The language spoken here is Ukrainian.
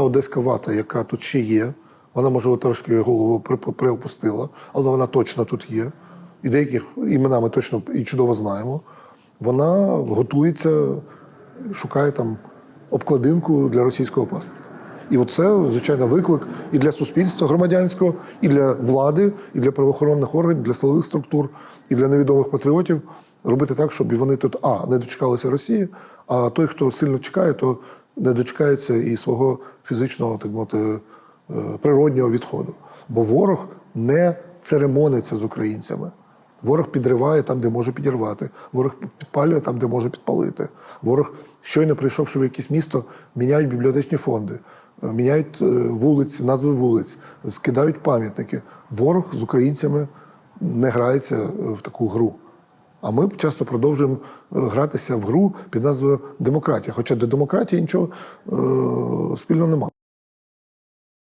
Одеська вата, яка тут ще є, вона, можливо, трошки голову приопустила, але вона точно тут є. І деяких імена ми точно і чудово знаємо. Вона готується, шукає там обкладинку для російського паспорта. І оце, звичайно, виклик і для суспільства громадянського, і для влади, і для правоохоронних органів, для силових структур, і для невідомих патріотів робити так, щоб вони тут а не дочекалися Росії, а той, хто сильно чекає, то не дочекається і свого фізичного, так мовити, е, природнього відходу. Бо ворог не церемониться з українцями. Ворог підриває там, де може підірвати. Ворог підпалює там, де може підпалити. Ворог, щойно прийшовши в якесь місто, міняють бібліотечні фонди, е, міняють е, вулиці, назви вулиць, скидають пам'ятники. Ворог з українцями не грається в таку гру. А ми часто продовжуємо е, гратися в гру під назвою демократія. Хоча до демократії нічого е, спільного немає.